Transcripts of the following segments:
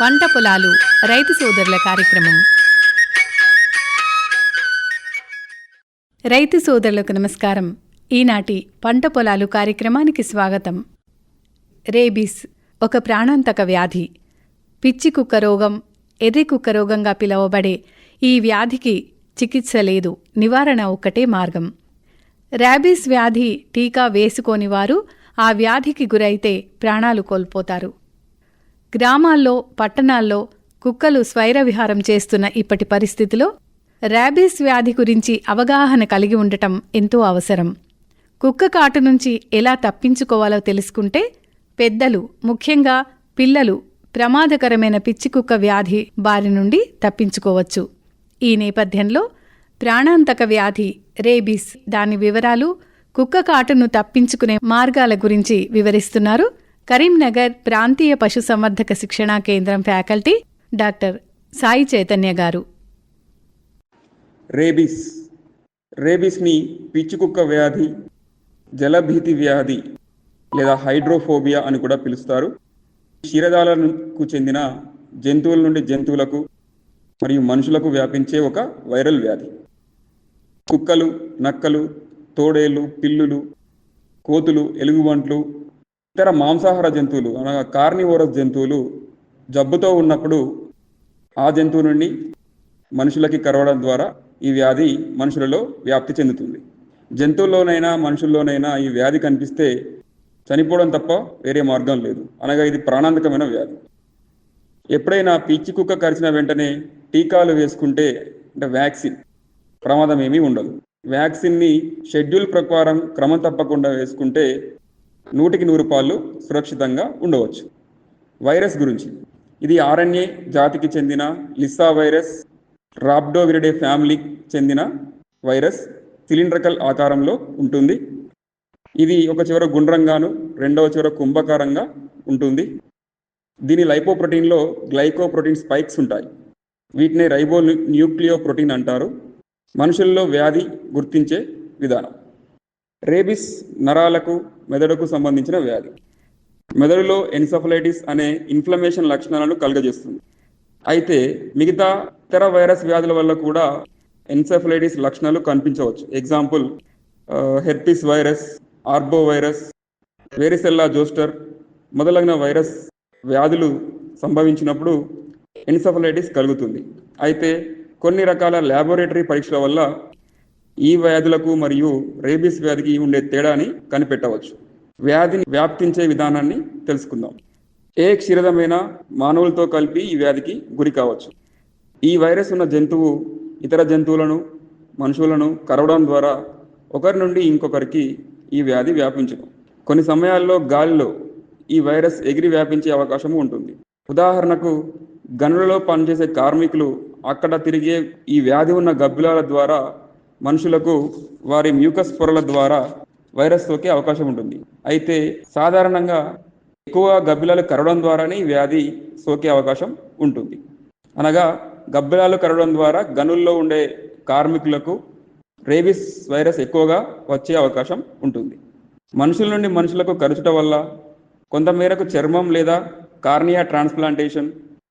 పంట పొలాలు రైతు సోదరుల కార్యక్రమం. రైతు సోదరులకు నమస్కారం. ఈనాటి పంట పొలాలు కార్యక్రమానికి స్వాగతం. రేబీస్ ఒక ప్రాణాంతక వ్యాధి. పిచ్చి కుక్క రోగం ఎర్రి కుక్క రోగంగా పిలువబడే ఈ వ్యాధికి చికిత్స లేదు నివారణ ఒక్కటే మార్గం. ర్యాబీస్ వ్యాధి టీకా వేసుకోని వారు ఆ వ్యాధికి గురైతే ప్రాణాలు కోల్పోతారు. గ్రామాల్లో పట్టణాల్లో కుక్కలు స్వైర విహారం చేస్తున్న ఇప్పటి పరిస్థితిలో ర్యాబీస్ వ్యాధి గురించి అవగాహన కలిగి ఉండటం ఎంతో అవసరం. కుక్క కాటు నుంచి ఎలా తప్పించుకోవాలో తెలుసుకుంటే పెద్దలు ముఖ్యంగా పిల్లలు ప్రమాదకరమైన పిచ్చి కుక్క వ్యాధి బారి నుండి తప్పించుకోవచ్చు. ఈ నేపథ్యంలో ప్రాణాంతక వ్యాధి రేబీస్ దాని వివరాలు కుక్క కాటును తప్పించుకునే మార్గాల గురించి వివరిస్తున్నారు కరీంనగర్ ప్రాంతీయ పశుసంవర్ధక శిక్షణా కేంద్రం ఫ్యాకల్టీ డాక్టర్ సాయి చైతన్య గారు. రేబిస్. రేబిస్ని పిచ్చుకుక్క వ్యాధి జలభీతి వ్యాధి లేదా హైడ్రోఫోబియా అని కూడా పిలుస్తారు. క్షీరదాలకు చెందిన జంతువుల నుండి జంతువులకు మరియు మనుషులకు వ్యాపించే ఒక వైరల్ వ్యాధి. కుక్కలు నక్కలు తోడేళ్ళు పిల్లులు కోతులు ఎలుగుబంట్లు ఇతర మాంసాహార జంతువులు అనగా కార్నివోరస్ జంతువులు జబ్బుతో ఉన్నప్పుడు ఆ జంతువు నుండి మనుషులకి కరవడం ద్వారా ఈ వ్యాధి మనుషులలో వ్యాప్తి చెందుతుంది. జంతువుల్లోనైనా మనుషుల్లోనైనా ఈ వ్యాధి కనిపిస్తే చనిపోవడం తప్ప వేరే మార్గం లేదు. అనగా ఇది ప్రాణాంతకమైన వ్యాధి. ఎప్పుడైనా పిచ్చి కుక్క కరిచిన వెంటనే టీకాలు వేసుకుంటే అంటే వ్యాక్సిన్ ప్రమాదం ఏమీ ఉండదు. వ్యాక్సిన్ని షెడ్యూల్ ప్రకారం క్రమం తప్పకుండా వేసుకుంటే నూటికి నూరు పాళ్ళు సురక్షితంగా ఉండవచ్చు. వైరస్ గురించి. ఇది ఆర్ఎన్ఏ జాతికి చెందిన లిస్సా వైరస్ రాబ్డోవిరిడే ఫ్యామిలీకి చెందిన వైరస్ సిలిండ్రకల్ ఆకారంలో ఉంటుంది. ఇది ఒక చివర గుండ్రంగాను రెండవ చివర కుంభకారంగా ఉంటుంది. దీని లైపోప్రోటీన్లో గ్లైకోప్రోటీన్ స్పైక్స్ ఉంటాయి. వీటిని రైబో న్యూక్లియో ప్రోటీన్ అంటారు. మనుషుల్లో వ్యాధి గుర్తించే విధానం. రేబిస్ నరాలకు మెదడుకు సంబంధించిన వ్యాధి. మెదడులో ఎన్సఫలైటిస్ అనే ఇన్ఫ్లమేషన్ లక్షణాలను కలుగజేస్తుంది. అయితే మిగతా ఇతర వైరస్ వ్యాధుల వల్ల కూడా ఎన్సెఫలైటిస్ లక్షణాలు కనిపించవచ్చు. Example herpes virus arbo virus varicella zoster మొదలైన వైరస్ వ్యాధులు సంభవించినప్పుడు ఎన్సెఫలైటిస్ కలుగుతుంది. అయితే కొన్ని రకాల ల్యాబొరేటరీ పరీక్షల వల్ల ఈ వ్యాధులకు మరియు రేబీస్ వ్యాధికి ఉండే తేడాని కనిపెట్టవచ్చు. వ్యాధిని వ్యాప్తించే విధానాన్ని తెలుసుకుందాం. ఏ క్షీరదమైన మానవులతో కలిపి ఈ వ్యాధికి గురి కావచ్చు? ఈ వైరస్ ఉన్న జంతువు ఇతర జంతువులను మనుషులను కరవడం ద్వారా ఒకరి నుండి ఇంకొకరికి ఈ వ్యాధి వ్యాపించడం కొన్ని సమయాల్లో గాలిలో ఈ వైరస్ ఎగిరి వ్యాపించే అవకాశం ఉంటుంది. ఉదాహరణకు గనులలో పనిచేసే కార్మికులు అక్కడ తిరిగే ఈ వ్యాధి ఉన్న గబ్బిలాల ద్వారా మనుషులకు వారి మ్యూకస్ పొరల ద్వారా వైరస్ సోకే అవకాశం ఉంటుంది. అయితే సాధారణంగా ఎక్కువ గబ్బిలాలు కరవడం ద్వారానే వ్యాధి సోకే అవకాశం ఉంటుంది. అనగా గబ్బిలాలు కరవడం ద్వారా గనుల్లో ఉండే కార్మికులకు రేబిస్ వైరస్ ఎక్కువగా వచ్చే అవకాశం ఉంటుంది. మనుషుల నుండి మనుషులకు కరచుట వల్ల కొంతమేరకు చర్మం లేదా కార్నియా ట్రాన్స్ప్లాంటేషన్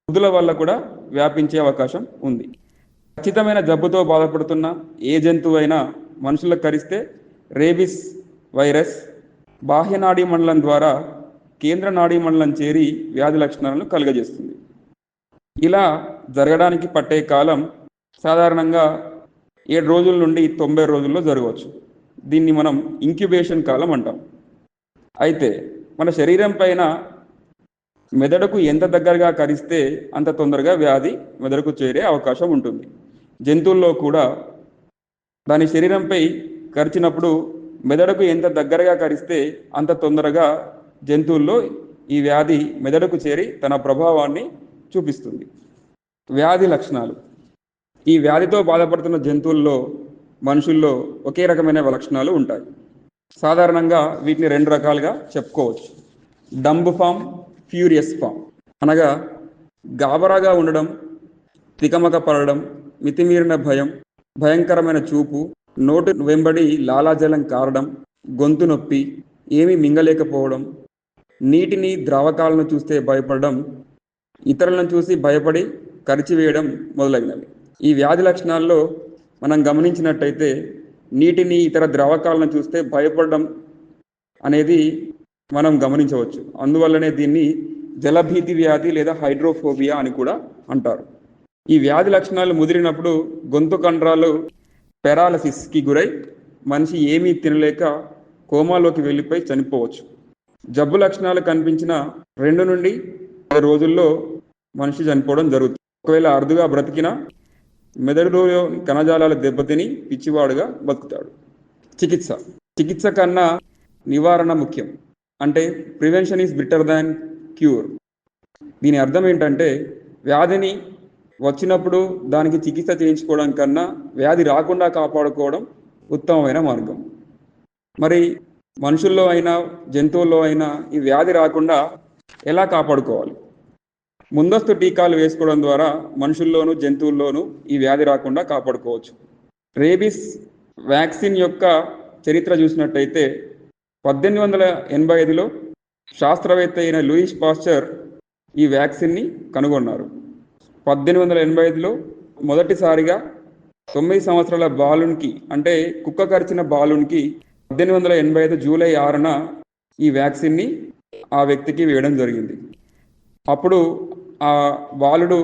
వృద్ధుల వల్ల కూడా వ్యాపించే అవకాశం ఉంది. ఖచ్చితమైన జబ్బుతో బాధపడుతున్న ఏ జంతువైనా మనుషులకు కరిస్తే రేబిస్ వైరస్ బాహ్య నాడీ మండలం ద్వారా కేంద్ర నాడీ మండలం చేరి వ్యాధి లక్షణాలను కలుగజేస్తుంది. ఇలా జరగడానికి పట్టే కాలం సాధారణంగా ఏడు రోజుల నుండి తొంభై రోజుల్లో జరగవచ్చు. దీన్ని మనం ఇంక్యుబేషన్ కాలం అంటాం. అయితే మన శరీరం పైన మెదడుకు ఎంత దగ్గరగా కరిస్తే అంత తొందరగా వ్యాధి మెదడుకు చేరే అవకాశం ఉంటుంది. జంతువుల్లో కూడా దాని శరీరంపై కరిచినప్పుడు మెదడుకు ఎంత దగ్గరగా కరిస్తే అంత తొందరగా జంతువుల్లో ఈ వ్యాధి మెదడుకు చేరి తన ప్రభావాన్ని చూపిస్తుంది. వ్యాధి లక్షణాలు. ఈ వ్యాధితో బాధపడుతున్న జంతువుల్లో మనుషుల్లో ఒకే రకమైన లక్షణాలు ఉంటాయి. సాధారణంగా వీటిని రెండు రకాలుగా చెప్పుకోవచ్చు. డంబు ఫామ్ ఫ్యూరియస్ ఫామ్ అనగా గాబరాగా ఉండడం తికమక పడడం మితిమీరిన భయం భయంకరమైన చూపు నోటు వెంబడి లాలాజలం కారడం గొంతు నొప్పి ఏమీ మింగలేకపోవడం నీటిని ద్రావకాలను చూస్తే భయపడడం ఇతరులను చూసి భయపడి కరిచివేయడం మొదలైనవి. ఈ వ్యాధి లక్షణాల్లో మనం గమనించినట్టయితే నీటిని ఇతర ద్రవకాలను చూస్తే భయపడడం అనేది మనం గమనించవచ్చు. అందువల్లనే దీన్ని జలభీతి వ్యాధి లేదా హైడ్రోఫోబియా అని కూడా అంటారు. ఈ వ్యాధి లక్షణాలు ముదిరినప్పుడు గొంతు కండరాలు పెరాలసిస్కి గురై మనిషి ఏమీ తినలేక కోమాలోకి వెళ్ళిపోయి చనిపోవచ్చు. జబ్బు లక్షణాలు కనిపించిన రెండు నుండి పది రోజుల్లో మనిషి చనిపోవడం జరుగుతుంది. ఒకవేళ అరుదుగా బ్రతికినా మెదడులో కణజాలాలు దెబ్బతిని పిచ్చివాడుగా బతుకుతాడు. చికిత్స. చికిత్స కన్నా నివారణ ముఖ్యం. అంటే prevention is better than cure. దీని అర్థం ఏంటంటే వ్యాధిని వచ్చినప్పుడు దానికి చికిత్స చేయించుకోవడం కన్నా వ్యాధి రాకుండా కాపాడుకోవడం ఉత్తమమైన మార్గం. మరి మనుషుల్లో అయినా జంతువుల్లో అయినా ఈ వ్యాధి రాకుండా ఎలా కాపాడుకోవాలి? ముందస్తు టీకాలు వేసుకోవడం ద్వారా మనుషుల్లోనూ జంతువుల్లోనూ ఈ వ్యాధి రాకుండా కాపాడుకోవచ్చు. రేబిస్ వ్యాక్సిన్ యొక్క చరిత్ర చూసినట్టయితే పద్దెనిమిది వందల ఎనభై ఐదులో శాస్త్రవేత్త అయిన లూయిస్ పాస్చర్ ఈ వ్యాక్సిన్ని కనుగొన్నారు. పద్దెనిమిది వందల ఎనభై ఐదులో మొదటిసారిగా తొమ్మిది సంవత్సరాల బాలునికి అంటే కుక్క కరిచిన బాలునికి పద్దెనిమిది వందల ఎనభై ఐదు జూలై ఆరున ఈ వ్యాక్సిన్ని ఆ వ్యక్తికి వేయడం జరిగింది. అప్పుడు ఆ బాలుడు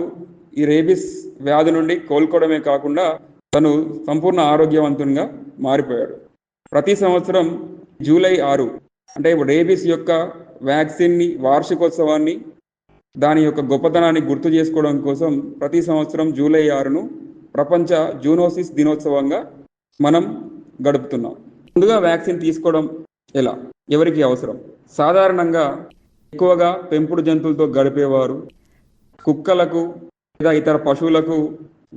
ఈ రేబిస్ వ్యాధి నుండి కోలుకోవడమే కాకుండా తను సంపూర్ణ ఆరోగ్యవంతునిగా మారిపోయాడు. ప్రతి సంవత్సరం జూలై ఆరు అంటే రేబిస్ యొక్క వ్యాక్సిన్ని వార్షికోత్సవాన్ని దాని యొక్క గొప్పతనాన్ని గుర్తు చేసుకోవడం కోసం ప్రతి సంవత్సరం జూలై ఆరును ప్రపంచ జూనోసిస్ దినోత్సవంగా మనం గడుపుతున్నాం. ముందుగా వ్యాక్సిన్ తీసుకోవడం ఎలా? ఎవరికి అవసరం? సాధారణంగా ఎక్కువగా పెంపుడు జంతువులతో గడిపేవారు కుక్కలకు లేదా ఇతర పశువులకు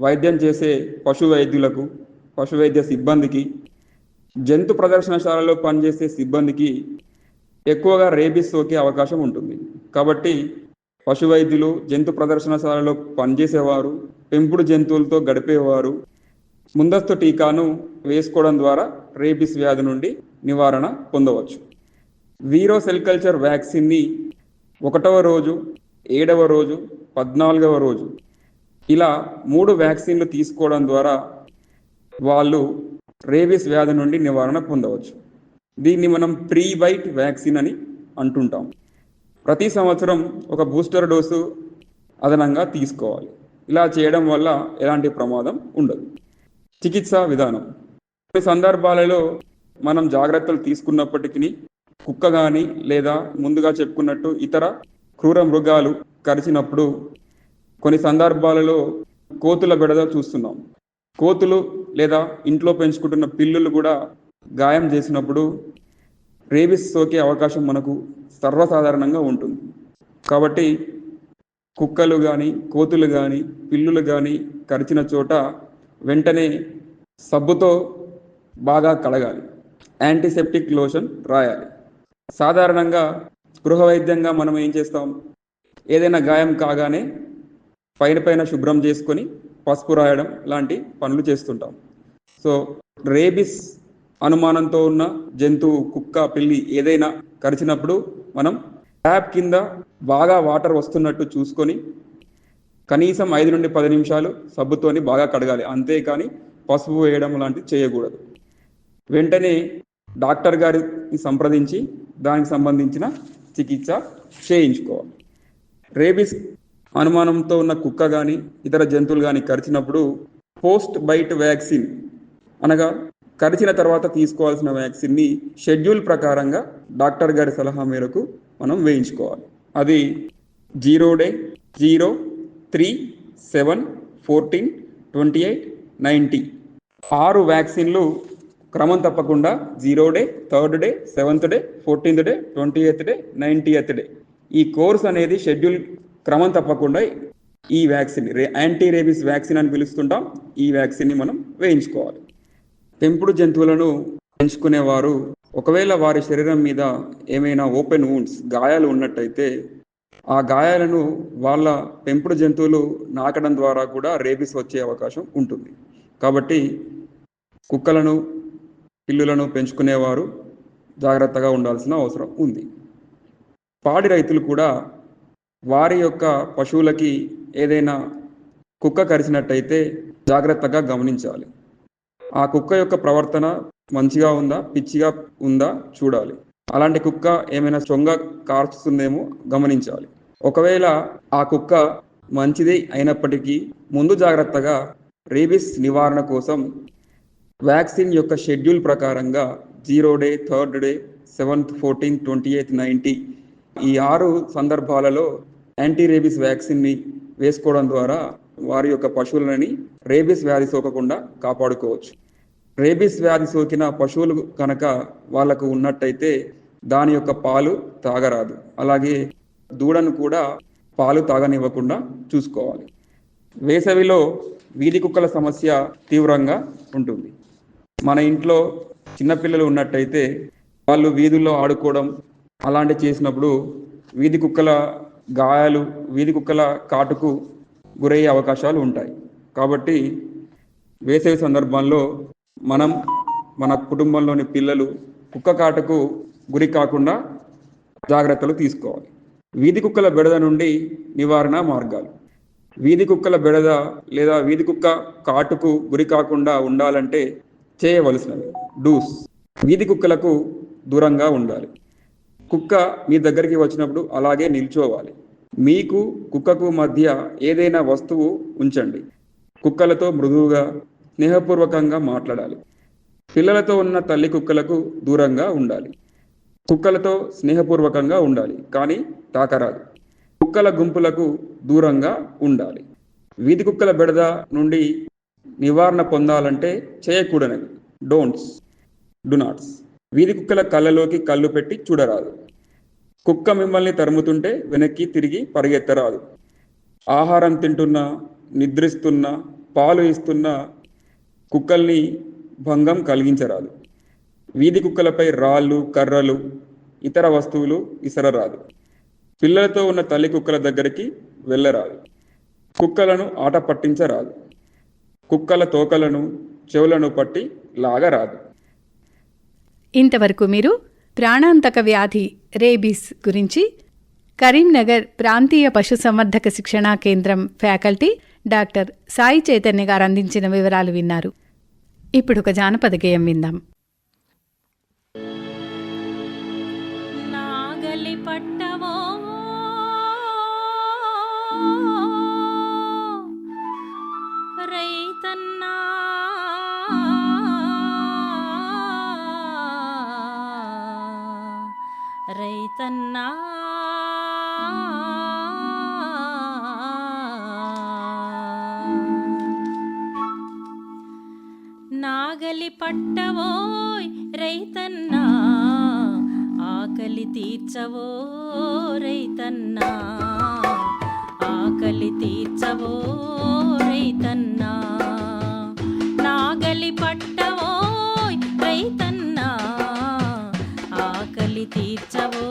వైద్యం చేసే పశు వైద్యులకు పశు వైద్య సిబ్బందికి జంతు ప్రదర్శనశాలలో పనిచేసే సిబ్బందికి ఎక్కువగా రేబిస్ సోకే అవకాశం ఉంటుంది. కాబట్టి పశు వైద్యులు జంతు ప్రదర్శనశాలలో పనిచేసేవారు పెంపుడు జంతువులతో గడిపేవారు. ముందస్తు టీకాను వేసుకోవడం ద్వారా రేబిస్ వ్యాధి నుండి నివారణ పొందవచ్చు. వీరో సెల్ కల్చర్ వ్యాక్సిన్ని ఒకటవ రోజు ఏడవ రోజు పద్నాలుగవ రోజు ఇలా మూడు వ్యాక్సిన్లు తీసుకోవడం ద్వారా వాళ్ళు రేబిస్ వ్యాధి నుండి నివారణ పొందవచ్చు. దీన్ని మనం ప్రీ బైట్ వ్యాక్సిన్ అని అంటుంటాం. ప్రతి సంవత్సరం ఒక బూస్టర్ డోసు అదనంగా తీసుకోవాలి. ఇలా చేయడం వల్ల ఎలాంటి ప్రమాదం ఉండదు. చికిత్సా విధానం. కొన్ని సందర్భాలలో మనం జాగ్రత్తలు తీసుకున్నప్పటికీ కుక్క కానీ లేదా ముందుగా చెప్పుకున్నట్టు ఇతర క్రూర మృగాలు కరిచినప్పుడు కొన్ని సందర్భాలలో కోతుల బెడద చూస్తున్నాం. కోతులు లేదా ఇంట్లో పెంచుకుంటున్న పిల్లులు కూడా గాయం చేసినప్పుడు రేబిస్ సోకే అవకాశం మనకు సర్వసాధారణంగా ఉంటుంది. కాబట్టి కుక్కలు కానీ కోతులు కానీ పిల్లులు కానీ కరిచిన చోట వెంటనే సబ్బుతో బాగా కడగాలి యాంటీసెప్టిక్ లోషన్ రాయాలి. సాధారణంగా గృహ వైద్యంగా మనం ఏం చేస్తాం? ఏదైనా గాయం కాగానే పైన పైన శుభ్రం చేసుకొని పసుపు రాయడం లాంటి పనులు చేస్తుంటాం. సో రేబిస్ అనుమానంతో ఉన్న జంతువు కుక్క పిల్లి ఏదైనా కరిచినప్పుడు మనం ట్యాప్ కింద బాగా వాటర్ వస్తున్నట్టు చూసుకొని కనీసం ఐదు నుండి పది నిమిషాలు సబ్బుతోని బాగా కడగాలి. అంతేకాని పసుపు వేయడం లాంటివి చేయకూడదు. వెంటనే డాక్టర్ గారిని సంప్రదించి దానికి సంబంధించిన చికిత్స చేయించుకోవాలి. రేబిస్ అనుమానంతో ఉన్న కుక్క కానీ ఇతర జంతువులు కానీ కరిచినప్పుడు పోస్ట్ బైట్ వ్యాక్సిన్ అనగా కరిచిన తర్వాత తీసుకోవాల్సిన వ్యాక్సిన్ని షెడ్యూల్ ప్రకారంగా డాక్టర్ గారి సలహా మేరకు మనం వేయించుకోవాలి. అది zero day zero three seven fourteen twenty eight ninety. ఆరు వ్యాక్సిన్లు క్రమం తప్పకుండా zero day third day seventh day fourteenth day twenty eighth day ninety eighth day. ఈ కోర్స్ అనేది షెడ్యూల్ క్రమం తప్పకుండా ఈ వ్యాక్సిన్ యాంటీ రేబిస్ వ్యాక్సిన్ అని పిలుస్తుంటాం. ఈ వ్యాక్సిన్ని మనం వేయించుకోవాలి. పెంపుడు జంతువులను పెంచుకునేవారు. ఒకవేళ వారి శరీరం మీద ఏమైనా ఓపెన్ వూండ్స్ గాయాలు ఉన్నట్టయితే ఆ గాయాలను వాళ్ళ పెంపుడు జంతువులు నాకడం ద్వారా కూడా రేబిస్ వచ్చే అవకాశం ఉంటుంది. కాబట్టి కుక్కలను పిల్లులను పెంచుకునేవారు జాగ్రత్తగా ఉండాల్సిన అవసరం ఉంది. పాడి రైతులు కూడా వారి యొక్క పశువులకి ఏదైనా కుక్క కరిచినట్టయితే జాగ్రత్తగా గమనించాలి. ఆ కుక్క యొక్క ప్రవర్తన మంచిగా ఉందా? పిచ్చిగా ఉందా? చూడాలి. అలాంటి కుక్క ఏమైనా చొంగ కార్చుతుందేమో గమనించాలి. ఒకవేళ ఆ కుక్క మంచిది అయినప్పటికీ ముందు జాగ్రత్తగా రేబిస్ నివారణ కోసం వ్యాక్సిన్ యొక్క షెడ్యూల్ ప్రకారంగా zero day third day seventh fourteenth twenty eighth ninety ఈ ఆరు సందర్భాలలో యాంటీ రేబిస్ వ్యాక్సిన్ని వేసుకోవడం ద్వారా వారి యొక్క పశువులని రేబిస్ వ్యాధి సోకకుండా కాపాడుకోవచ్చు. రేబిస్ వ్యాధి సోకిన పశువులు కనుక వాళ్ళకు ఉన్నట్టయితే దాని యొక్క పాలు తాగరాదు. అలాగే దూడను కూడా పాలు తాగనివ్వకుండా చూసుకోవాలి. వేసవిలో వీధి కుక్కల సమస్య తీవ్రంగా ఉంటుంది. మన ఇంట్లో చిన్నపిల్లలు ఉన్నట్టయితే వాళ్ళు వీధుల్లో ఆడుకోవడం అలాంటి చేసినప్పుడు వీధి కుక్కల గాయాలు వీధి కుక్కల కాటుకు గురయ్యే అవకాశాలు ఉంటాయి. కాబట్టి వేసవి సందర్భంలో మనం మన కుటుంబంలోని పిల్లలు కుక్క కాటుకు గురి కాకుండా జాగ్రత్తలు తీసుకోవాలి. వీధి కుక్కల బెడద నుండి నివారణ మార్గాలు. వీధి కుక్కల బెడద లేదా వీధి కుక్క కాటుకు గురి కాకుండా ఉండాలంటే చేయవలసినవి డూస్. వీధి కుక్కలకు దూరంగా ఉండాలి. కుక్క మీ దగ్గరికి వచ్చినప్పుడు అలాగే నిల్చోవాలి. మీకు కుక్కకు మధ్య ఏదైనా వస్తువు ఉంచండి. కుక్కలతో మృదువుగా స్నేహపూర్వకంగా మాట్లాడాలి. పిల్లలతో ఉన్న తల్లి కుక్కలకు దూరంగా ఉండాలి. కుక్కలతో స్నేహపూర్వకంగా ఉండాలి కానీ తాకరాదు. కుక్కల గుంపులకు దూరంగా ఉండాలి. వీధి కుక్కల బెడద నుండి నివారణ పొందాలంటే చేయకూడనివి డోంట్స్ డు నాట్స్. వీధి కుక్కల కళ్ళలోకి కళ్ళు పెట్టి చూడరాదు. కుక్క మిమ్మల్ని తరుముతుంటే వెనక్కి తిరిగి పరిగెత్తరాదు. ఆహారం తింటున్నా నిద్రిస్తున్నా పాలు ఇస్తున్నా కుక్కల్ని భంగం కలిగించరాదు. వీధి కుక్కలపై రాళ్ళు కర్రలు ఇతర వస్తువులు ఇసరరాదు. పిల్లలతో ఉన్న తల్లి కుక్కల దగ్గరికి వెళ్ళరాదు. కుక్కలను ఆట పట్టించరాదు. కుక్కల తోకలను చెవులను పట్టి లాగరాదు. ఇంతవరకు మీరు ప్రాణాంతక వ్యాధి రేబీస్ గురించి కరీంనగర్ ప్రాంతీయ పశుసంవర్ధక శిక్షణా కేంద్రం ఫ్యాకల్టీ డాక్టర్ సాయి చైతన్య గారు అందించిన వివరాలు విన్నారు. ఇప్పుడు ఒక జానపద గేయం విందాం. నాగలి పట్టవో రైతన్నా రైతన్నా నాగలి పట్టవోయ్ రైతన్నా ఆకలి తీర్చవో రైతన్నా ఆకలి తీర్చవో రైతన్నా. నాగలి పట్టవోయ్ రైతన్నా ఆకలి తీర్చవో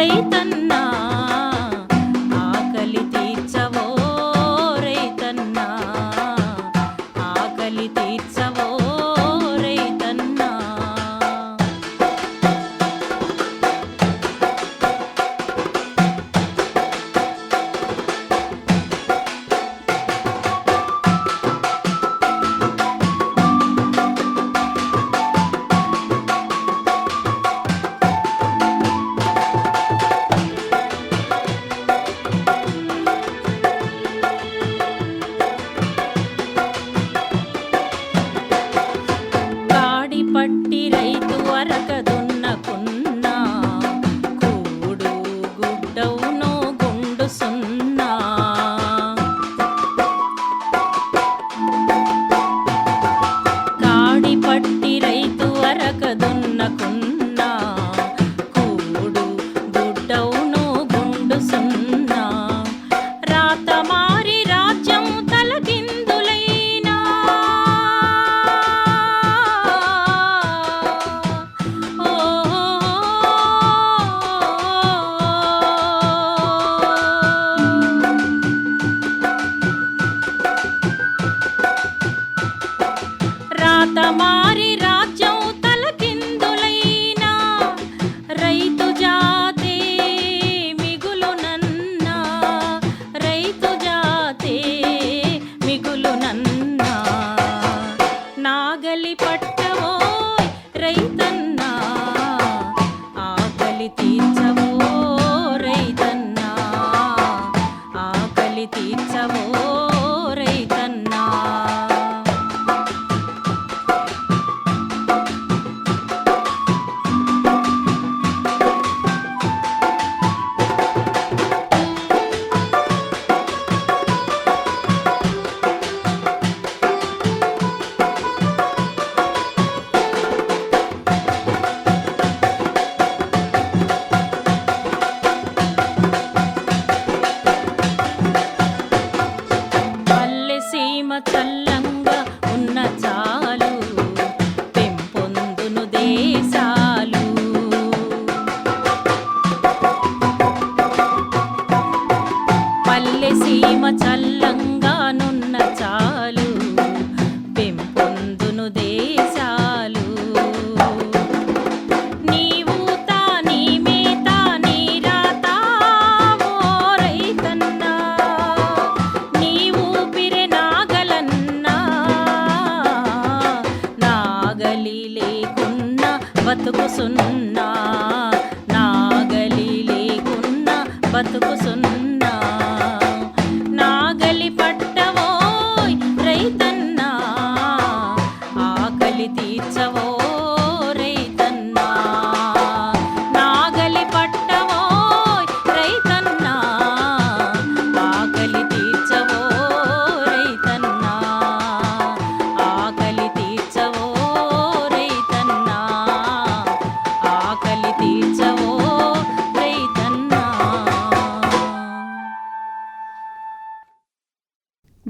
పట్టవోయ్ రైతన్నా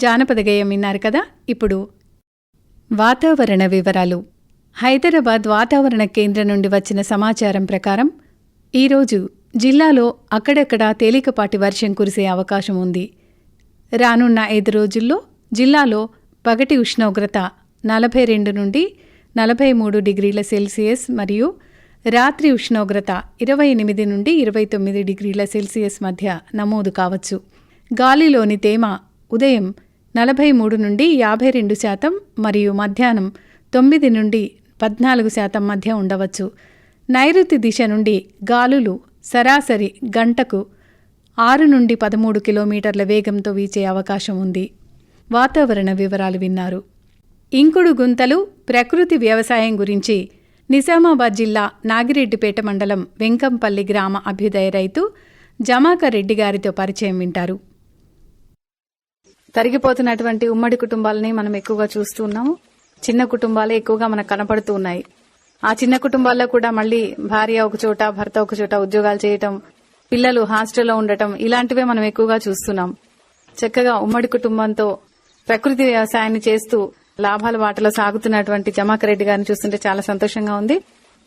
జానపద గేయం విన్నారు కదా? ఇప్పుడు వాతావరణ వివరాలు. హైదరాబాద్ వాతావరణ కేంద్రం నుండి వచ్చిన సమాచారం ప్రకారం ఈరోజు జిల్లాలో అక్కడక్కడా తేలికపాటి వర్షం కురిసే అవకాశం ఉంది. రానున్న ఐదు రోజుల్లో జిల్లాలో పగటి ఉష్ణోగ్రత నలభై రెండు నుండి నలభై మూడు డిగ్రీల సెల్సియస్ మరియు రాత్రి ఉష్ణోగ్రత ఇరవై ఎనిమిది నుండి ఇరవై తొమ్మిది డిగ్రీల సెల్సియస్ మధ్య నమోదు కావచ్చు. గాలిలోని తేమ ఉదయం నలభై మూడు నుండి యాభై రెండు శాతం మరియు మధ్యాహ్నం తొమ్మిది నుండి పద్నాలుగు శాతం మధ్య ఉండవచ్చు. నైరుతి దిశ నుండి గాలులు సరాసరి గంటకు ఆరు నుండి పదమూడు కిలోమీటర్ల వేగంతో వీచే అవకాశం ఉంది. వాతావరణ వివరాలు విన్నారు. ఇంకుడు గుంతలు ప్రకృతి వ్యవసాయం గురించి నిజామాబాద్ జిల్లా నాగిరెడ్డిపేట మండలం వెంకంపల్లి గ్రామ అభ్యుదయ రైతు జమాకర్ రెడ్డి గారితో పరిచయం వింటారు. తరిగిపోతున్నటువంటి ఉమ్మడి కుటుంబాలని మనం ఎక్కువగా చూస్తూ ఉన్నాము. చిన్న కుటుంబాలే ఎక్కువగా మనకు కనపడుతూ ఉన్నాయి. ఆ చిన్న కుటుంబాల్లో కూడా మళ్ళీ భార్య ఒక చోట భర్త ఒక చోట ఉద్యోగాలు చేయటం పిల్లలు హాస్టల్లో ఉండటం ఇలాంటివే మనం ఎక్కువగా చూస్తున్నాం. చక్కగా ఉమ్మడి కుటుంబంతో ప్రకృతి వ్యవసాయాన్ని చేస్తూ లాభాల వాటలో సాగుతున్నటువంటి జమాకర్ రెడ్డి గారిని చూస్తుంటే చాలా సంతోషంగా ఉంది.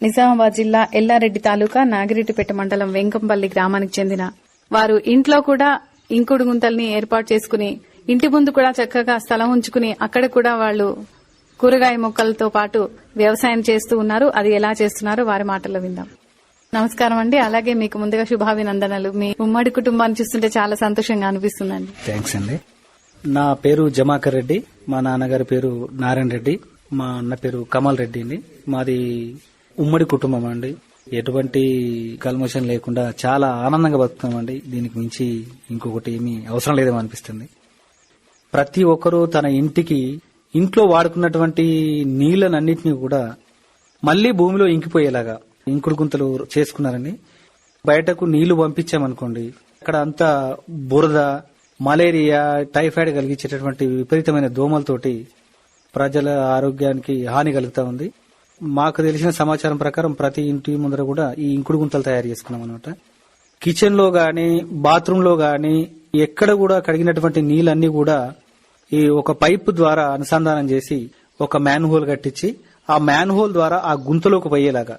నిజామాబాద్ జిల్లా ఎల్లారెడ్డి తాలూకా నాగిరెడ్డిపేట మండలం వెంకంపల్లి గ్రామానికి చెందిన వారు ఇంట్లో కూడా ఇంకుడు గుంతల్ని ఏర్పాటు చేసుకుని ఇంటి ముందు కూడా చక్కగా స్థలం ఉంచుకుని అక్కడ కూడా వాళ్ళు కూరగాయ మొక్కలతో పాటు వ్యవసాయం చేస్తూ ఉన్నారు. అది ఎలా చేస్తున్నారో వారి మాటల్లో విందాం. నమస్కారం అండి. అలాగే మీకు ముందుగా శుభాభినందనలు. మీ ఉమ్మడి కుటుంబాన్ని చూస్తుంటే చాలా సంతోషంగా అనిపిస్తుందండి. థ్యాంక్స్ అండి. నా పేరు జమాకర్ రెడ్డి. మా నాన్నగారి పేరు నారాయణ రెడ్డి. మా అన్న పేరు కమల్ రెడ్డి అండి. మాది ఉమ్మడి కుటుంబం అండి. ఎటువంటి కల్మోషన్ లేకుండా చాలా ఆనందంగా బతుకుతామండి. దీనికి మించి ఇంకొకటి ఏమీ అవసరం లేదేమో అనిపిస్తుంది. ప్రతి ఒక్కరూ తన ఇంటికి ఇంట్లో వాడుకున్నటువంటి నీళ్ళనన్నింటినీ కూడా మళ్ళీ భూమిలో ఇంకిపోయేలాగా ఇంకుడు గుంతలు చేసుకున్నారండి బయటకు నీళ్ళు పంపించామనుకోండి అక్కడ అంతా బురద మలేరియా టైఫాయిడ్ కలిగించేటటువంటి విపరీతమైన దోమలతోటి ప్రజల ఆరోగ్యానికి హాని కలుగుతా ఉంది. మాకు తెలిసిన సమాచారం ప్రకారం ప్రతి ఇంటి ముందర కూడా ఈ ఇంకుడు గుంతలు తయారు చేసుకున్నాం అనమాట కిచెన్లో గాని బాత్రూమ్లో గాని ఎక్కడ కూడా కడిగినటువంటి నీళ్ళన్నీ కూడా ఈ ఒక పైపు ద్వారా అనుసంధానం చేసి ఒక మ్యాన్ హోల్ కట్టించి ఆ మ్యాన్ హోల్ ద్వారా ఆ గుంతలోకి పోయేలాగా.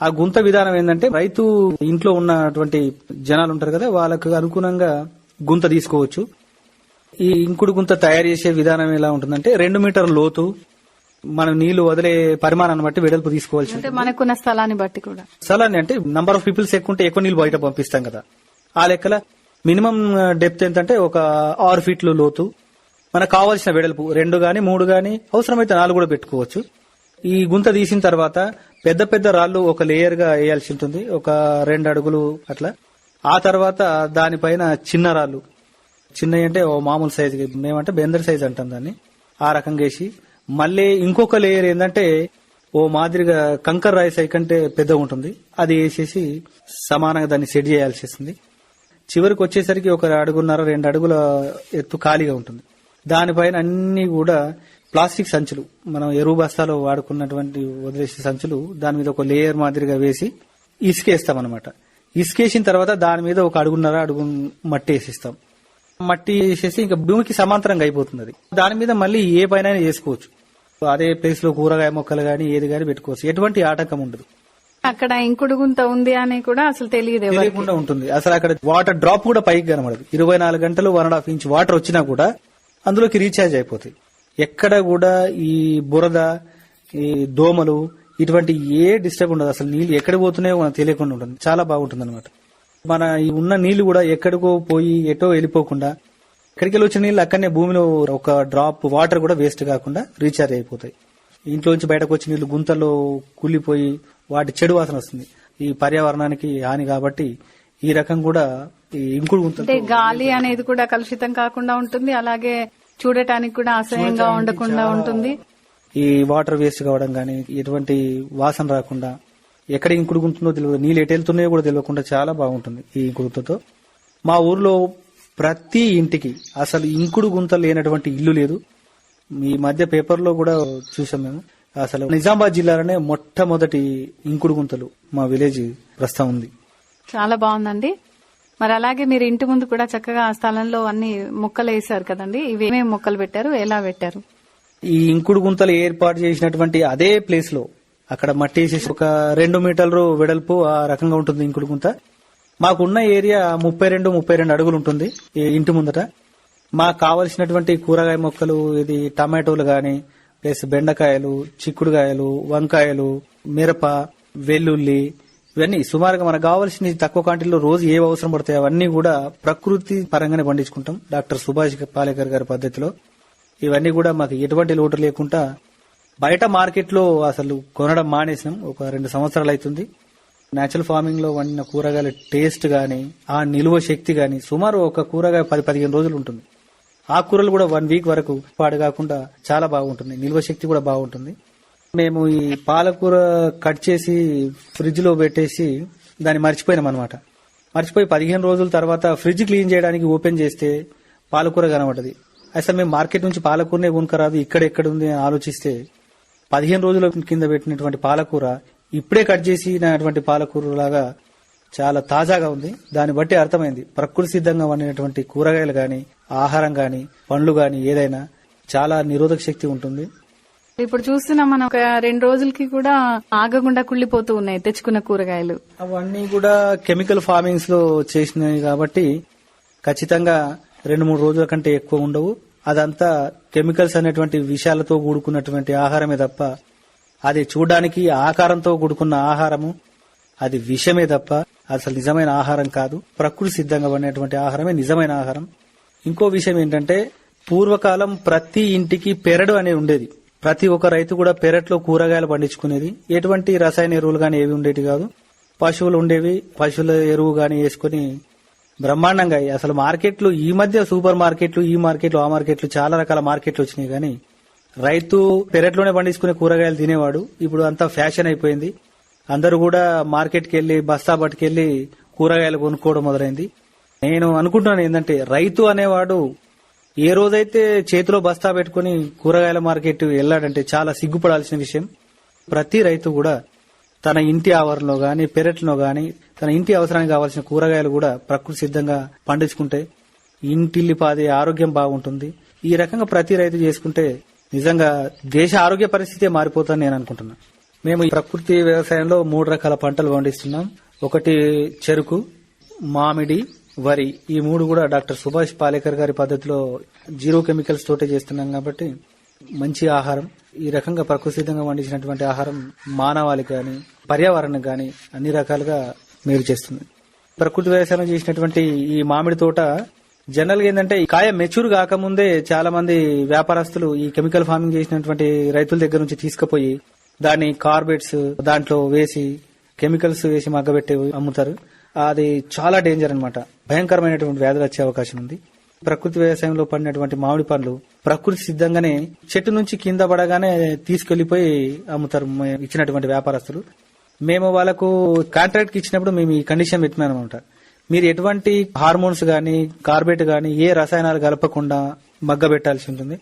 ఆ గుంత విధానం ఏంటంటే రైతు ఇంట్లో ఉన్నటువంటి జనాలు ఉంటారు కదా వాళ్ళకు అనుగుణంగా గుంత తీసుకోవచ్చు. ఈ ఇంకుడు గుంత తయారు చేసే విధానం ఎలా ఉంటుందంటే రెండు మీటర్ల లోతు మనం నీళ్ళు వదిలే పరిమాణాన్ని బట్టి వెడల్పు తీసుకోవాల్సి అంటే మనకున్న స్థలాన్ని బట్టి కూడా. స్థలాన్ని అంటే నంబర్ ఆఫ్ పీపుల్స్ ఎక్కువ ఉంటే ఎక్కువ నీళ్ళు బయట పంపిస్తాం కదా. ఆ లెక్కల మినిమం డెప్త్ ఎంతంటే ఒక ఆరు ఫీట్లు లోతు. మనకు కావాల్సిన వెడల్పు రెండు గాని మూడు గాని అవసరమైతే నాలుగు కూడా పెట్టుకోవచ్చు. ఈ గుంత తీసిన తర్వాత పెద్ద పెద్ద రాళ్ళు ఒక లేయర్గా వేయాల్సి ఉంటుంది. ఒక రెండు అడుగులు అట్లా. ఆ తర్వాత దానిపైన చిన్న రాళ్ళు. చిన్నవి అంటే ఓ మామూలు సైజు మేమంటే బెందర్ సైజ్ అంటాం దాన్ని. ఆ రకంగా వేసి మళ్ళీ ఇంకొక లేయర్ ఏంటంటే ఓ మాదిరిగా కంకర్ రాయి సై కంటే పెద్దగా ఉంటుంది. అది వేసేసి సమానంగా దాన్ని సెట్ చేయాల్సి వస్తుంది. చివరికి వచ్చేసరికి ఒక అడుగున్నర రెండు అడుగుల ఎత్తు ఖాళీగా ఉంటుంది. దానిపైన అన్ని కూడా ప్లాస్టిక్ సంచులు మనం ఎరువు బస్తాలో వాడుకున్నటువంటి వదిలేసే సంచులు దాని మీద ఒక లేయర్ మాదిరిగా వేసి ఇసుకేస్తాం అనమాట ఇసుకేసిన తర్వాత దాని మీద ఒక అడుగున్నర అడుగు మట్టి వేసిస్తాం. మట్టి వేసేసి ఇంకా భూమికి సమాంతరంగా అయిపోతుంది అది దాని మీద మళ్ళీ ఏ పైన చేసుకోవచ్చు అదే ప్లేస్లో కూరగాయ మొక్కలు గాని ఏది గాని పెట్టుకోవచ్చు. ఎటువంటి ఆటంకం ఉండదు. అక్కడ ఇంకుడు గుంత ఉంది అని కూడా అసలు తెలియదు తెలియకుండా ఉంటుంది. అసలు అక్కడ వాటర్ డ్రాప్ కూడా పైకి కనబడదు. ఇరవై నాలుగు గంటలు one and half inch water వచ్చినా కూడా అందులోకి రీఛార్జ్ అయిపోతాయి. ఎక్కడ కూడా ఈ బురద ఈ దోమలు ఇటువంటి ఏ డిస్టర్బ్ ఉండదు. అసలు నీళ్ళు ఎక్కడ పోతున్నాయో మనకు తెలియకుండా ఉంటుంది. చాలా బాగుంటుంది అనమాట మన ఈ ఉన్న నీళ్ళు కూడా ఎక్కడికో పోయి ఎటో వెళ్ళిపోకుండా ఎక్కడికి వెళ్ళి వచ్చిన నీళ్ళు అక్కడనే భూమిలో ఒక డ్రాప్ వాటర్ కూడా వేస్ట్ కాకుండా రీఛార్జ్ అయిపోతాయి. ఇంట్లోంచి బయటకు వచ్చిన నీళ్ళు గుంతల్లో కూలిపోయి వాటి చెడు వాసన వస్తుంది. ఈ పర్యావరణానికి హాని కాబట్టి ఈ రకం కూడా ఇంకుడు అంటే గాలి అనేది కూడా కలుషితం కాకుండా ఉంటుంది. అలాగే చూడటానికి కూడా అసహ్యంగా ఉండకుండా ఉంటుంది. ఈ వాటర్ వేస్ట్ కావడం గానీ ఎటువంటి వాసన రాకుండా ఎక్కడ ఇంకుడు గుంతుందో తెలియదు. నీళ్ళు ఎటు వెళ్తున్నాయో కూడా తెలియకుండా చాలా బాగుంటుంది ఈ ఇంకుడు గుంతతో. మా ఊర్లో ప్రతి ఇంటికి అసలు ఇంకుడు గుంత లేనటువంటి ఇల్లు లేదు. ఈ మధ్య పేపర్లో కూడా చూసాం మేము. అసలు నిజామాబాద్ జిల్లాలోనే మొట్టమొదటి ఇంకుడు గుంతలు మా విలేజ్ ప్రస్తుతం ఉంది. చాలా బాగుందండి. మరి అలాగే మీరు ఇంటి ముందు కూడా చక్కగా ఆ స్థలంలో అన్ని మొక్కలు వేశారు కదండి. ఇవి ఏమేమి మొక్కలు పెట్టారు? ఎలా పెట్టారు? ఈ ఇంకుడు గుంతలు ఏర్పాటు చేసినటువంటి అదే ప్లేస్లో అక్కడ మట్టి వేసేసి ఒక రెండు మీటర్లు వెడల్పు ఆ రకంగా ఉంటుంది ఇంకుడు గుంత. మాకున్న ఏరియా ముప్పై రెండు ముప్పై రెండు అడుగులు ఉంటుంది ఇంటి ముందట. మాకు కావలసినటువంటి కూరగాయ మొక్కలు ఇది టమాటోలు గాని ప్లస్ బెండకాయలు చిక్కుడుకాయలు వంకాయలు మిరప వెల్లుల్లి ఇవన్నీ సుమారుగా మనకు కావాల్సిన తక్కువ క్వాంటిటీలో రోజు ఏ అవసరం పడతాయి అవన్నీ కూడా ప్రకృతి పరంగానే పండించుకుంటాం. డాక్టర్ సుభాష్ పాలేకర్ గారి పద్ధతిలో. ఇవన్నీ కూడా మాకు ఎటువంటి లోటు లేకుండా బయట మార్కెట్లో అసలు కొనడం మానేసినాం. ఒక రెండు సంవత్సరాలు అవుతుంది. నేచురల్ ఫార్మింగ్లో వండిన కూరగాయల టేస్ట్ గాని ఆ నిలువ శక్తి గాని సుమారు ఒక కూరగాయ పది పదిహేను రోజులు ఉంటుంది. ఆ కూరలు కూడా వన్ వీక్ వరకు పాడు కాకుండా చాలా బాగుంటుంది. నిల్వ శక్తి కూడా బాగుంటుంది. మేము ఈ పాలకూర కట్ చేసి ఫ్రిడ్జ్లో పెట్టేసి దాన్ని మర్చిపోయినాం అనమాట మర్చిపోయి పదిహేను రోజుల తర్వాత ఫ్రిడ్జ్ క్లీన్ చేయడానికి ఓపెన్ చేస్తే పాలకూర కనబడ్డది. అసలు మేము మార్కెట్ నుంచి పాలకూరనే కొనుక్కరాదు ఇక్కడ ఎక్కడ ఉంది అని ఆలోచిస్తే పదిహేను రోజుల కింద పెట్టినటువంటి పాలకూర ఇప్పుడే కట్ చేసినటువంటి పాలకూర లాగా చాలా తాజాగా ఉంది. దాన్ని బట్టి అర్థమైంది. ప్రకృతి సిద్ధంగా వండినటువంటి కూరగాయలు గాని ఆహారం గాని పండ్లు గాని ఏదైనా చాలా నిరోధక శక్తి ఉంటుంది. ఇప్పుడు చూస్తున్నాం మనం ఒక రెండు రోజులకి కూడా ఆగకుండా కుళ్ళిపోతూ ఉన్నాయి తెచ్చుకున్న కూరగాయలు. అవన్నీ కూడా కెమికల్ ఫార్మింగ్స్లో చేసినవి కాబట్టి ఖచ్చితంగా రెండు మూడు రోజుల కంటే ఎక్కువ ఉండవు. అదంతా కెమికల్స్ అనేటువంటి విషయాలతో కూడుకున్నటువంటి ఆహారమే తప్ప అది చూడడానికి ఆకారంతో కూడుకున్న ఆహారము అది విషమే తప్ప అసలు నిజమైన ఆహారం కాదు. ప్రకృతి సిద్ధంగా పడినటువంటి ఆహారమే నిజమైన ఆహారం. ఇంకో విషయం ఏంటంటే పూర్వకాలం ప్రతి ఇంటికి పెరడు అనేది ఉండేది. ప్రతి ఒక్క రైతు కూడా పెరట్లో కూరగాయలు పండించుకునేది. ఎటువంటి రసాయన ఎరువులు కానీ ఏవి ఉండేవి కాదు. పశువులు ఉండేవి. పశువుల ఎరువు కానీ వేసుకుని బ్రహ్మాండంగా అయ్యాయి. అసలు మార్కెట్లు ఈ మధ్య సూపర్ మార్కెట్లు ఈ మార్కెట్లు ఆ మార్కెట్లు చాలా రకాల మార్కెట్లు వచ్చినాయి కానీ రైతు పెరట్లోనే పండించుకునే కూరగాయలు తినేవాడు. ఇప్పుడు అంతా ఫ్యాషన్ అయిపోయింది. అందరూ కూడా మార్కెట్కి వెళ్ళి బస్తా పట్టుకెళ్ళి కూరగాయలు కొనుక్కోవడం మొదలైంది. నేను అనుకుంటున్నాను ఏంటంటే రైతు అనేవాడు ఏ రోజైతే చేతిలో బస్తా పెట్టుకుని కూరగాయల మార్కెట్ వెళ్ళాడంటే చాలా సిగ్గుపడాల్సిన విషయం. ప్రతి రైతు కూడా తన ఇంటి ఆవరణలో గాని పెరట్లో గాని తన ఇంటి అవసరానికి కావాల్సిన కూరగాయలు కూడా ప్రకృతి సిద్ధంగా పండించుకుంటే ఇంటిల్లి పాది ఆరోగ్యం బాగుంటుంది. ఈ రకంగా ప్రతి రైతు చేసుకుంటే నిజంగా దేశ ఆరోగ్య పరిస్థితి మారిపోతుందని నేను అనుకుంటున్నా. మేము ఈ ప్రకృతి వ్యవసాయంలో మూడు రకాల పంటలు పండిస్తున్నాం. ఒకటి చెరుకు మామిడి వరి ఈ మూడు కూడా డాక్టర్ సుభాష్ పాలేకర్ గారి పద్ధతిలో జీరో కెమికల్స్ తోటే చేస్తున్నాం కాబట్టి మంచి ఆహారం ఈ రకంగా ప్రకృతిగా వండించినటువంటి పండించినటువంటి ఆహారం మానవాళికి కానీ పర్యావరణం కానీ అన్ని రకాలుగా మేలు చేస్తుంది. ప్రకృతి వ్యవసాయం చేసినటువంటి ఈ మామిడి తోట జనరల్గా ఏంటంటే ఈ కాయ మెచ్యూర్ కాకముందే చాలా మంది వ్యాపారస్తులు ఈ కెమికల్ ఫార్మింగ్ చేసినటువంటి రైతుల దగ్గర నుంచి తీసుకుపోయి దాన్ని కార్బేట్స్ దాంట్లో వేసి కెమికల్స్ వేసి మగ్గబెట్టి అమ్ముతారు. అది చాలా డేంజర్ అన్నమాట. భయంకరమైనటువంటి వ్యాధులు వచ్చే అవకాశం ఉంది. ప్రకృతి వ్యవసాయంలో పడినటువంటి మామిడి పండ్లు ప్రకృతి సిద్ధంగానే చెట్టు నుంచి కింద పడగానే తీసుకెళ్ళిపోయి అమ్ముతారు ఇచ్చినటువంటి వ్యాపారస్తులు. మేము వాళ్ళకు కాంట్రాక్ట్ ఇచ్చినప్పుడు మేము ఈ కండిషన్ పెట్టినాం అనమాట మీరు ఎటువంటి హార్మోన్స్ గాని కార్బేట్ గాని ఏ రసాయనాలు కలపకుండా మగ్గ పెట్టాల్సి ఉంటుంది.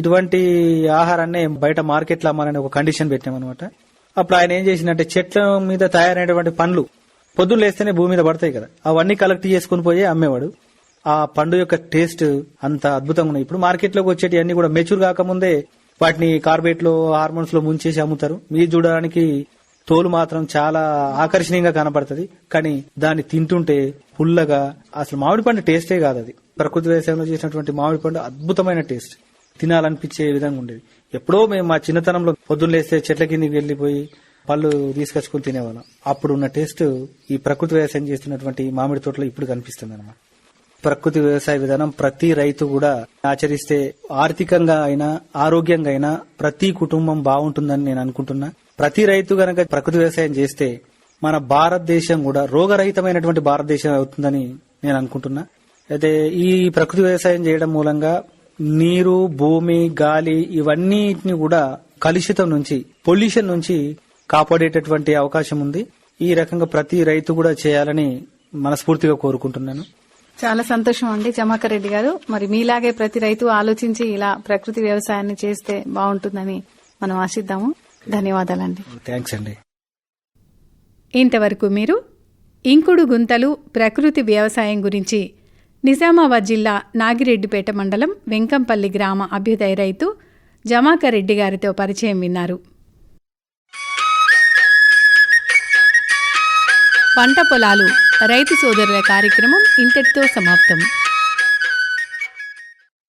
ఇటువంటి ఆహారాన్ని బయట మార్కెట్లో అమ్మాలని ఒక కండిషన్ పెట్టామన్నమాట అప్పుడు ఆయన ఏం చేసిందంటే చెట్ల మీద తయారైనటువంటి పండ్లు పొద్దున్న లేస్తేనే భూమి మీద పడతాయి కదా. అవన్నీ కలెక్ట్ చేసుకుని పోయి అమ్మేవాడు. ఆ పండు యొక్క టేస్ట్ అంత అద్భుతంగా ఉన్నాయి. ఇప్పుడు మార్కెట్లోకి వచ్చేటి అన్ని కూడా మెచ్యూర్ కాకముందే వాటిని కార్బేట్లో హార్మోన్స్లో ముంచేసి అమ్ముతారు. మీరు చూడడానికి తోలు మాత్రం చాలా ఆకర్షణీయంగా కనపడుతుంది. కానీ దాన్ని తింటుంటే పుల్లగా అసలు మామిడి పండు టేస్టే కాదు అది. ప్రకృతి వ్యవసాయంలో చేసినటువంటి మామిడి పండు అద్భుతమైన టేస్ట్ తినాలనిపించే విధంగా ఉండేది. ఎప్పుడో మేము మా చిన్నతనంలో పొద్దున్న లేస్తే చెట్ల కిందకి వెళ్ళిపోయి పళ్ళు తీసుకొచ్చుకుని తినేవాళ్ళం. అప్పుడు ఉన్న టేస్ట్ ఈ ప్రకృతి వ్యవసాయం చేస్తున్నటువంటి మామిడి తోటలో ఇప్పుడు కనిపిస్తుంది అనమాట ప్రకృతి వ్యవసాయ విధానం ప్రతి రైతు కూడా ఆచరిస్తే ఆర్థికంగా అయినా ఆరోగ్యంగా అయినా ప్రతి కుటుంబం బాగుంటుందని నేను అనుకుంటున్నా. ప్రతి రైతు గనక ప్రకృతి వ్యవసాయం చేస్తే మన భారతదేశం కూడా రోగరహితమైనటువంటి భారతదేశం అవుతుందని నేను అనుకుంటున్నా. అయితే ఈ ప్రకృతి వ్యవసాయం చేయడం మూలంగా నీరు భూమి గాలి ఇవన్నిటిని కూడా కలుషితం నుంచి పొల్యూషన్ నుంచి కాపాడేటటువంటి అవకాశం ఉంది. ఈ రకంగా ప్రతి రైతు కూడా చేయాలని మనస్ఫూర్తిగా కోరుకుంటున్నాను. చాలా సంతోషం అండి జమాకర్ రెడ్డి గారు. మరి మీలాగే ప్రతి రైతు ఆలోచించి ఇలా ప్రకృతి వ్యవసాయాన్ని చేస్తే బాగుంటుందని మనం ఆశిద్దాము. ధన్యవాదాలండి. థ్యాంక్స్ అండి. ఇంతవరకు మీరు ఇంకుడు గుంతలు ప్రకృతి వ్యవసాయం గురించి నిజామాబాద్ జిల్లా నాగిరెడ్డిపేట మండలం వెంకంపల్లి గ్రామ అభ్యుదయ రైతు జమాకర్ రెడ్డి గారితో పరిచయం విన్నారు. పంట పొలాలు రైతు సోదరుల కార్యక్రమం ఇంతటితో సమాప్తం.